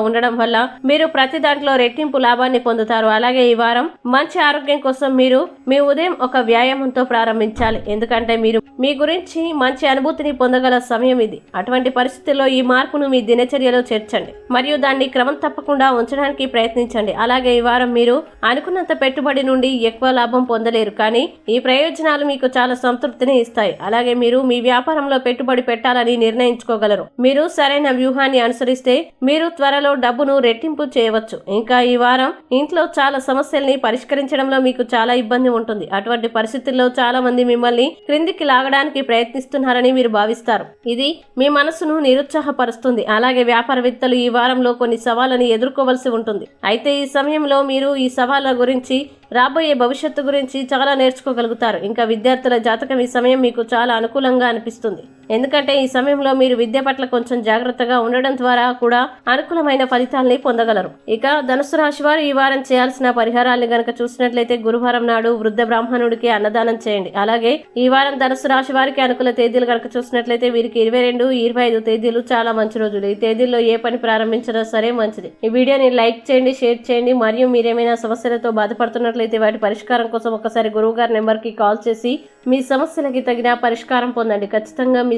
ఉండడం వల్ల మీరు ప్రతి దాంట్లో రెట్టింపు లాభాన్ని పొందుతారు. అలాగే ఈ వారం మంచి ఆరోగ్యం కోసం మీరు మీ ఉదయం ఒక వ్యాయామంతో ప్రారంభించాలి. ఎందుకంటే మీరు మీ గురించి మంచి అనుభూతిని పొందగల సమయం ఇది. అటువంటి పరిస్థితుల్లో ఈ మార్పును మీ దినచర్యలో చేర్చండి. మరియు దాన్ని క్రమం తప్పకుండా ఉంచడానికి ప్రయత్నించండి. అలాగే ఈ వారం మీరు అనుకున్నంత పెట్టుబడి నుండి ఎక్కువ లాభం పొందలేరు. కానీ ఈ ప్రయోజనాలు మీకు చాలా సంతృప్తిని ఇస్తాయి. అలాగే మీరు మీ వ్యాపారంలో పెట్టుబడి పెట్టాలని నిర్ణయించుకోగలరు. మీరు సరైన వ్యూహాన్ని అనుసరిస్తే మీరు త్వరలో డబ్బును రెట్టింపు చేయవచ్చు. ఇంకా ఈ వారం ఇంట్లో చాలా సమస్యల్ని పరిష్కరించడంలో మీకు చాలా ఇబ్బంది ఉంటుంది. అటువంటి పరిస్థితుల్లో చాలా మంది మిమ్మల్ని క్రిందికి లాగడానికి ప్రయత్నిస్తున్నారని మీరు భావిస్తారు. ఇది మీ మనసును నిరుత్సాహపరుస్తుంది. అలాగే వ్యాపారవేత్తలు ఈ వారంలో కొన్ని సవాళ్ళని ఎదుర్కోవలసి ఉంటుంది. అయితే ఈ సమయంలో మీరు ఈ సవాళ్ళ గురించి రాబోయే భవిష్యత్తు గురించి చాలా నేర్చుకోగలుగుతారు. ఇంకా విద్యార్థుల జాతకం ఈ సమయం మీకు చాలా అనుకూలంగా అనిపిస్తుంది. ఎందుకంటే ఈ సమయంలో మీరు విద్య పట్ల కొంచెం జాగ్రత్తగా ఉండడం ద్వారా కూడా అనుకూలమైన ఫలితాల్ని పొందగలరు. ఇక ధనుసు రాశి వారు ఈ వారం చేయాల్సిన పరిహారాల్ని గనక చూసినట్లయితే గురువారం నాడు వృద్ధ బ్రాహ్మణుడికి అన్నదానం చేయండి. అలాగే ఈ వారం ధనుసు రాశి వారికి అనుకూల తేదీలు గనక చూసినట్లయితే వీరికి ఇరవై రెండు ఇరవై ఐదు తేదీలు చాలా మంచి రోజులు. ఈ తేదీల్లో ఏ పని ప్రారంభించినా సరే మంచిది. ఈ వీడియోని లైక్ చేయండి షేర్ చేయండి. మరియు మీరేమైనా సమస్యలతో బాధపడుతున్నట్లయితే వాటి పరిష్కారం కోసం ఒకసారి గురువు గారి నెంబర్కి కాల్ చేసి మీ సమస్యలకి తగిన పరిష్కారం పొందండి. ఖచ్చితంగా మీ